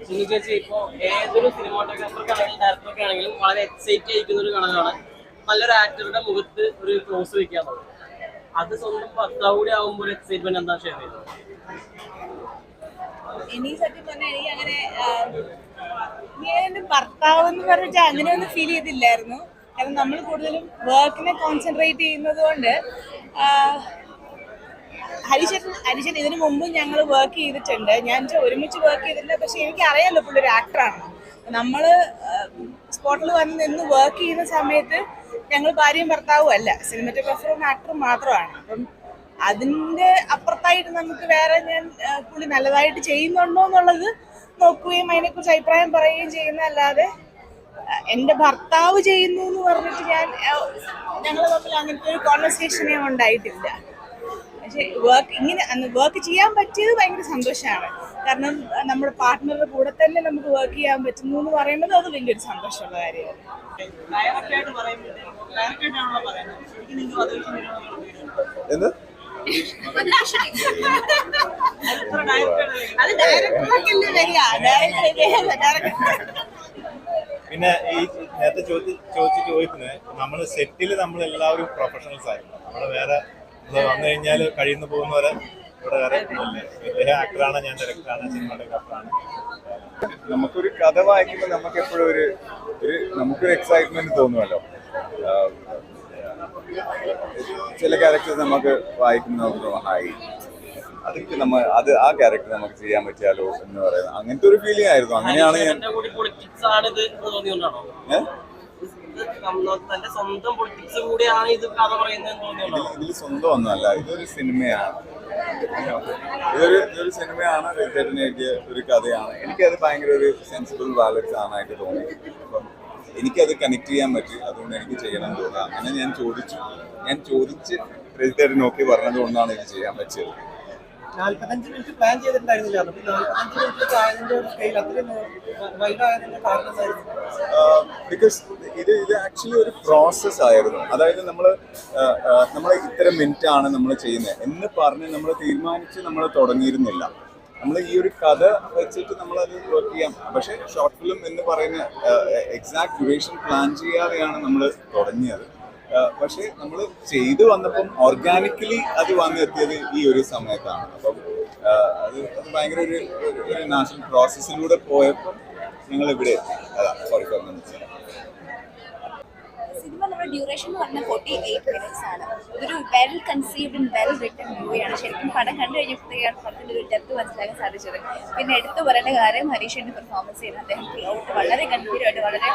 സുനി ചേച്ചി ഇപ്പോ ഏതൊരു സിനിമാറ്റോഗ്രാഫർക്കാണെങ്കിലും ഡയറക്ടർക്ക് ആണെങ്കിലും വളരെ എക്സൈറ്റ് ഒരു നല്ലൊരു ആക്ടറുടെ മുഖത്ത് ഒരു ക്ലോസ് വെക്കാൻ അത് സ്വന്തം ഭർത്താവ് കൂടി ആകുമ്പോൾ ഒരു എക്സൈറ്റ്മെന്റ് എന്താ ഷെയർ ചെയ്തത് ഇനി സത്യം പറഞ്ഞാൽ എനിക്ക് അങ്ങനെ ഞാൻ ഭർത്താവ് എന്ന് പറഞ്ഞിട്ട് അങ്ങനെ ഒന്നും ഫീൽ ചെയ്തില്ലായിരുന്നു. കാരണം നമ്മൾ കൂടുതലും വർക്കിനെ കോൺസെൻട്രേറ്റ് ചെയ്യുന്നത് കൊണ്ട് ഹരിശേട്ടൻ ഹരിശൻ ഇതിനു മുമ്പും ഞങ്ങൾ വർക്ക് ചെയ്തിട്ടുണ്ട്. ഞാൻ ഒരുമിച്ച് വർക്ക് ചെയ്തിട്ടുണ്ട് പക്ഷെ എനിക്ക് അറിയാമല്ലോ പുള്ളി ഒരു ആക്ടറാണ് നമ്മൾ സ്പോട്ടിൽ വന്ന് നിന്ന് വർക്ക് ചെയ്യുന്ന സമയത്ത് ഞങ്ങൾ ഭാര്യയും ഭർത്താവും അല്ല. സിനിമറ്റോഗ്രാഫറും ആക്ടറും മാത്രമാണ്. അപ്പം അതിന്റെ അപ്പുറത്തായിട്ട് നമുക്ക് വേറെ ഞാൻ പുള്ളി നല്ലതായിട്ട് ചെയ്യുന്നുണ്ടോ എന്നുള്ളത് നോക്കുകയും അതിനെക്കുറിച്ച് അഭിപ്രായം പറയുകയും ചെയ്യുന്നതല്ലാതെ അല്ലാതെ എന്റെ ഭർത്താവ് ചെയ്യുന്നു എന്ന് പറഞ്ഞിട്ട് ഞാൻ ഞങ്ങൾ തമ്മിൽ അങ്ങനത്തെ ഒരു കോൺവെർസേഷനേ ഉണ്ടായിട്ടില്ല. പക്ഷെ വർക്ക് ഇങ്ങനെ അന്ന് വർക്ക് ചെയ്യാൻ പറ്റിയത് ഭയങ്കര സന്തോഷമാണ്. കാരണം നമ്മുടെ പാർട്ട്ണറുടെ കൂടെ തന്നെ നമുക്ക് വർക്ക് ചെയ്യാൻ പറ്റുന്നു എന്ന് പറയുന്നത് അത് വലിയൊരു സന്തോഷമുള്ള കാര്യമാണ്. എന്ത്? പിന്നെ ഈ നേരത്തെ ചോദിച്ച് ചോദിച്ചു ചോദിക്കുന്നത് നമ്മൾ സെറ്റിൽ നമ്മൾ എല്ലാവരും പ്രൊഫഷണൽസ് ആയിരുന്നു. നമ്മൾ വേറെ നമ്മൾ വന്നു കഴിഞ്ഞാൽ കഴിയുന്ന പോകുന്നവരെ ഇവിടെ വേറെ. ഇദ്ദേഹം ആക്ടറാണ് ഞാൻ ഡയറക്ടറാണ് സിനിമാറ്റോഗ്രാഫറാണ് നമുക്കൊരു കഥ വായിക്കുമ്പോൾ നമുക്ക് എപ്പോഴും ഒരു ഒരു നമുക്കൊരു എക്സൈറ്റ്മെന്റ് തോന്നുമല്ലോ ചില ക്യാരക്ടേഴ്സ് നമുക്ക് വായിക്കുമ്പോൾ നമുക്ക് ഹായ് അതൊക്കെ നമ്മ അത് ആ ക്യാരക്ടർ നമുക്ക് ചെയ്യാൻ പറ്റിയാലോ എന്ന് പറയുന്നത് അങ്ങനത്തെ ഒരു ഫീലിംഗ് ആയിരുന്നു. അങ്ങനെയാണ് ഞാൻ നമ്മ- തന്റെ സ്വന്തം പൊളിറ്റിക്സ് കൂടിയാണ് ഇത് കഥ പറയുന്നത് തോന്നിയോണ്ടാണോ ഇതിൽ സ്വന്തം ഒന്നുമല്ല ഇതൊരു സിനിമയാണ്. ഇതൊരു ഇതൊരു സിനിമയാണ് രവിചേട്ടന് എഴുതിയ ഒരു കഥയാണ്. എനിക്കത് ഭയങ്കര ഒരു സെൻസിബിൾ ബാലൻസ് ആണായിട്ട് തോന്നി. അപ്പം എനിക്കത് കണക്ട് ചെയ്യാൻ പറ്റി അതുകൊണ്ട് എനിക്ക് ചെയ്യണം തോന്നുക അങ്ങനെ ഞാൻ ചോദിച്ചു. ഞാൻ ചോദിച്ച് രജിതേട്ടൻ നോക്കി പറഞ്ഞത് കൊണ്ടാണ് ഇത് ചെയ്യാൻ പറ്റിയത്. നാല്പത്തഞ്ച് മിനിറ്റ് പ്ലാൻ ചെയ്തിട്ടുണ്ടായിരുന്നില്ല. അപ്പൊ നാല്പത്തഞ്ച് മിനിറ്റ് ആയതിന്റെ ഒരു സ്കെയിൽ അത്രയും കാരണം എന്തായിരുന്നു? ബിക്കോസ് ഇത് ഇത് ആക്ച്വലി ഒരു പ്രോസസ് ആയിരുന്നു. അതായത് നമ്മൾ നമ്മൾ ഇത്ര മിനിറ്റ് ആണ് നമ്മൾ ചെയ്യുന്നത് എന്ന് പറഞ്ഞ് നമ്മൾ തീരുമാനിച്ച് നമ്മൾ തുടങ്ങിയിരുന്നില്ല. നമ്മൾ ഈ ഒരു കഥ വെച്ചിട്ട് നമ്മളത് വർക്ക് ചെയ്യാം. പക്ഷേ ഷോർട്ട് ഫിലിം എന്ന് പറയുന്ന എക്സാക്ട് ഡ്യൂറേഷൻ പ്ലാൻ ചെയ്യാതെയാണ് നമ്മൾ തുടങ്ങിയത്. പക്ഷേ നമ്മൾ ചെയ്തു വന്നപ്പം ഓർഗാനിക്കലി അത് വന്നെത്തിയത് ഈ ഒരു സമയത്താണ്. അപ്പം അത് അത് ഭയങ്കര ഒരു ഒരു- നാഷണൽ പ്രോസസ്സിലൂടെ പോയപ്പം ഞങ്ങൾ ഇവിടെ എത്തി അതാണ് സോറി ഫോർ സിനിമ നമ്മുടെ ഡ്യൂറേഷൻ എന്ന് പറഞ്ഞാൽ ഫോർട്ടി എയ്റ്റ് മിനിറ്റ്സ് ആണ്. ഇതൊരു well conceived and well written മൂവിയാണ് ശരിക്കും പടം കണ്ടു കഴിഞ്ഞപ്പോഴത്തേക്കാണ് പടത്തിന്റെ ഒരു ഡെപ്ത് മനസ്സിലാക്കാൻ സാധിച്ചത്. പിന്നെ എടുത്തു പറയേണ്ട കാര്യം ഹരീഷിന്റെ പെർഫോമൻസ് ചെയ്യുന്ന അദ്ദേഹം ഔട്ട് വളരെ ഗംഭീരമായിട്ട് വളരെ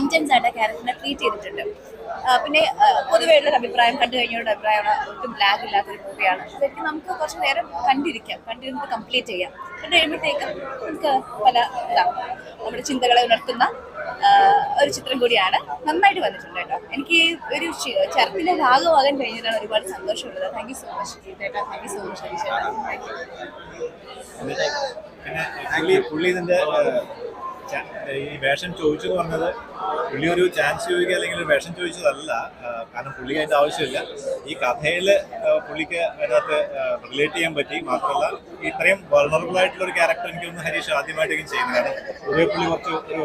ഇന്റൻസ് ആയിട്ട് ക്യാരക്ടറിനെ ട്രീറ്റ് ചെയ്തിട്ടുണ്ട്. ആ, പിന്നെ പൊതുവേ ഉള്ളൊരു അഭിപ്രായം കണ്ടു കഴിഞ്ഞൊരു അഭിപ്രായമാണ് ഒട്ടും ലാഗ് ഇല്ലാത്തൊരു മൂവിയാണ് ശരിക്കും നമുക്ക് കുറച്ച് നേരം കണ്ടിരിക്കാം കണ്ടിരുന്നിട്ട് കംപ്ലീറ്റ് ചെയ്യാം. കണ്ടു കഴിയുമ്പോഴത്തേക്കും നമുക്ക് പല ഇതാ നമ്മുടെ ചിന്തകളെ ഉണർത്തുന്ന ഒരു ചിത്രം കൂടിയാണ് നന്നായിട്ട് വന്നിട്ടുണ്ട് കേട്ടോ. എനിക്ക് ഒരു ചി- ചരത്തിന്റെ ഭാഗമാകാൻ കഴിഞ്ഞതാണ് ഒരുപാട് സന്തോഷമുള്ളത്. താങ്ക് യു സോ മച്ച് ചേട്ടാ താങ്ക് യു സോ മച്ച് ചേട്ടാ താങ്ക് യു പുള്ളി ഈ വേഷം ചോദിച്ചു എന്ന് പറഞ്ഞത് പുള്ളി ഒരു ചാൻസ് ചോദിക്കുക അല്ലെങ്കിൽ ഒരു വേഷം ചോദിച്ചതല്ല. കാരണം പുള്ളിക്ക് അതിന്റെ ആവശ്യമില്ല. ഈ കഥയിൽ പുള്ളിക്ക് അതിനകത്ത് റിലേറ്റ് ചെയ്യാൻ പറ്റി. മാത്രമല്ല ഇത്രയും വൾണറബിൾ ആയിട്ടുള്ള ഒരു ക്യാരക്ടർ എനിക്ക് തോന്നുന്നു ഹരീഷ് ആദ്യമായിട്ടേക്കും ചെയ്യുന്നത്. കാരണം പൊതുവെ പുള്ളി കുറച്ച് ഒരു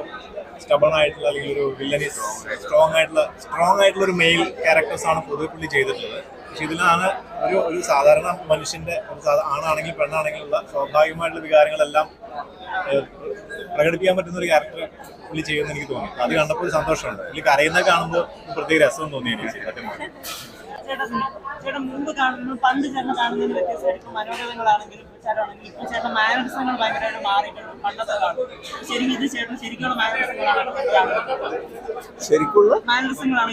സ്റ്റബൺ ആയിട്ടുള്ള അല്ലെങ്കിൽ ഒരു വില്ലനി സ്ട്രോങ് ആയിട്ടുള്ള സ്ട്രോങ് ആയിട്ടുള്ള ഒരു മെയിൽ ക്യാരക്ടേഴ്സ് ആണ് പൊതുവെ പുള്ളി ചെയ്തിട്ടുള്ളത്. പക്ഷെ ഇതിലാണ് ഒരു ഒരു സാധാരണ മനുഷ്യന്റെ ഒരു സാധാ- ആണാണെങ്കിൽ പെണ്ണാണെങ്കിലുള്ള സ്വാഭാവികമായിട്ടുള്ള വികാരങ്ങളെല്ലാം പ്രകടിപ്പിക്കാൻ പറ്റുന്ന ഒരു ക്യാരക്ടർ പുള്ളി ചെയ്യുമെന്ന് എനിക്ക് തോന്നി. അത് കണ്ടപ്പോൾ ഒരു സന്തോഷമുണ്ട്. പുള്ളി കരയുന്നത് കാണുമ്പോൾ പ്രത്യേക രസം തോന്നി എനിക്ക് സത്യം ചേട്ടൻ മുമ്പ് കാണുന്നു പണ്ട് ചേട്ടൻ കാണുന്നതിന് വ്യത്യസ്തമായിട്ട് ഇപ്പൊ മനോരമങ്ങളാണെങ്കിലും ചേട്ടനാണെങ്കിലും ഇപ്പൊ ചേട്ടൻ മാനറിസങ്ങൾ ഭയങ്കരമായിട്ട് മാറിയിട്ടുണ്ട്. പണ്ടത്തെ കാണും ശരിക്കും ഇത് ചേട്ടൻ ശരിക്കുള്ള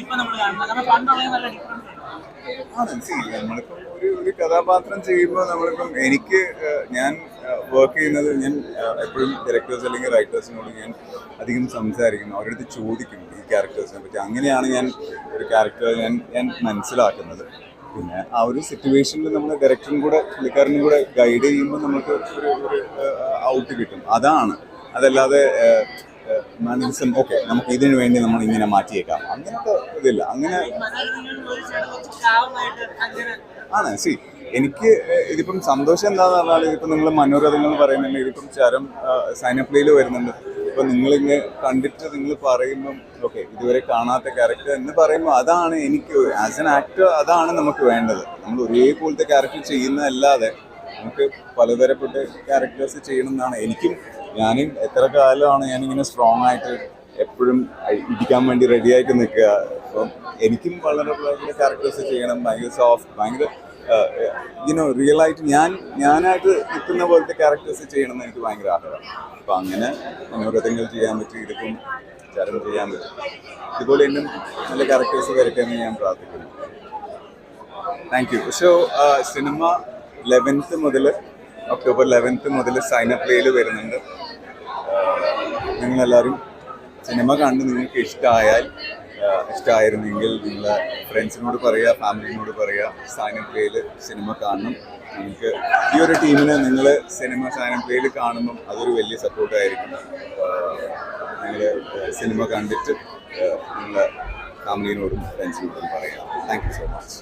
ഇപ്പൊ നമ്മൾ കാണുന്നത്. കാരണം പണ്ടുള്ള നല്ല ഡിഫറൻസ് നമ്മളിപ്പം ഒരു ഒരു കഥാപാത്രം ചെയ്യുമ്പോൾ നമ്മളിപ്പം എനിക്ക് ഞാൻ വർക്ക് ചെയ്യുന്നത് ഞാൻ എപ്പോഴും ഡയറക്ടേഴ്സ് അല്ലെങ്കിൽ റൈറ്റേഴ്സിനോട് ഞാൻ അധികം സംസാരിക്കും. അവരടുത്ത് ചോദിക്കും ഈ ക്യാരക്ടേഴ്സിനെ പറ്റി. അങ്ങനെയാണ് ഞാൻ ഒരു ക്യാരക്ടർ ഞാൻ ഞാൻ മനസ്സിലാക്കുന്നത്. പിന്നെ ആ ഒരു സിറ്റുവേഷനിൽ നമ്മൾ ഡയറക്ടറും കൂടെ പുള്ളിക്കാരനും കൂടെ ഗൈഡ് ചെയ്യുമ്പോൾ നമുക്ക് ഒരു ഔട്ട് കിട്ടും. അതാണ്. അതല്ലാതെ മനസ്സും ഓക്കെ നമുക്ക് ഇതിനു വേണ്ടി നമ്മൾ ഇങ്ങനെ മാറ്റിയേക്കാം. അങ്ങനത്തെ ഇതില്ല. അങ്ങനെ ആണ്. സി എനിക്ക് ഇതിപ്പം സന്തോഷം എന്താന്ന് പറഞ്ഞാൽ ഇതിപ്പം നിങ്ങൾ മനോരഥങ്ങൾ പറയുന്നുണ്ട് ഇതിപ്പം ചരം സൈനപ്ലയിൽ വരുന്നുണ്ട്. ഇപ്പൊ നിങ്ങളിങ്ങനെ കണ്ടിട്ട് നിങ്ങൾ പറയുമ്പം ഓക്കെ ഇതുവരെ കാണാത്ത ക്യാരക്ടർ എന്ന് പറയുമ്പോൾ അതാണ് എനിക്ക് ആസ് എൻ ആക്ടർ അതാണ് നമുക്ക് വേണ്ടത്. നമ്മൾ ഒരേപോലത്തെ ക്യാരക്ടർ ചെയ്യുന്നതല്ലാതെ നമുക്ക് പലതരപ്പെട്ട ക്യാരക്ടേഴ്സ് ചെയ്യണം എന്നാണ് എനിക്കും ഞാനും എത്ര കാലമാണ് ഞാനിങ്ങനെ സ്ട്രോങ് ആയിട്ട് എപ്പോഴും ഇടിക്കാൻ വേണ്ടി റെഡി ആയിട്ട് നിൽക്കുക. അപ്പം എനിക്കും വളരെ ക്യാരക്ടേഴ്സ് ചെയ്യണം ഭയങ്കര സോഫ്റ്റ് ഭയങ്കര യുനോ റിയൽ ആയിട്ട് ഞാൻ ഞാനായിട്ട് നിൽക്കുന്ന പോലത്തെ ക്യാരക്ടേഴ്സ് ചെയ്യണമെന്ന് എനിക്ക് ഭയങ്കര ആഗ്രഹമാണ് അപ്പം അങ്ങനെ മനോരഥങ്ങൾ ചെയ്യാൻ പറ്റും ഇതിപ്പം ചരം ചെയ്യാൻ പറ്റും. ഇതുപോലെ എന്നും നല്ല ക്യാരക്ടേഴ്സ് വരട്ടെ എന്ന് ഞാൻ പ്രാർത്ഥിക്കുന്നു. Thank you so cinema eleventh മുതൽ ഒക്ടോബർ ലെവൻത്ത് മുതൽ സൈനപ്ലേയിൽ വരുന്നുണ്ട്. നിങ്ങളെല്ലാവരും സിനിമ കണ്ട് നിങ്ങൾക്ക് ഇഷ്ടമായാൽ ഇഷ്ടമായിരുന്നെങ്കിൽ നിങ്ങൾ ഫ്രണ്ട്സിനോട് പറയുക ഫാമിലിനോട് പറയുക സൈനപ്ലേയിൽ സിനിമ കാണണം. നിങ്ങൾക്ക് ഈ ഒരു ടീമിനെ നിങ്ങൾ സിനിമ സൈനപ്ലേയിൽ കാണുമ്പം അതൊരു വലിയ സപ്പോർട്ടായിരിക്കും നിങ്ങൾ സിനിമ കണ്ടിട്ട് നിങ്ങളെ ഫാമിലിനോടും ഫ്രണ്ട്സിനോടും പറയുക താങ്ക് സോ മച്ച്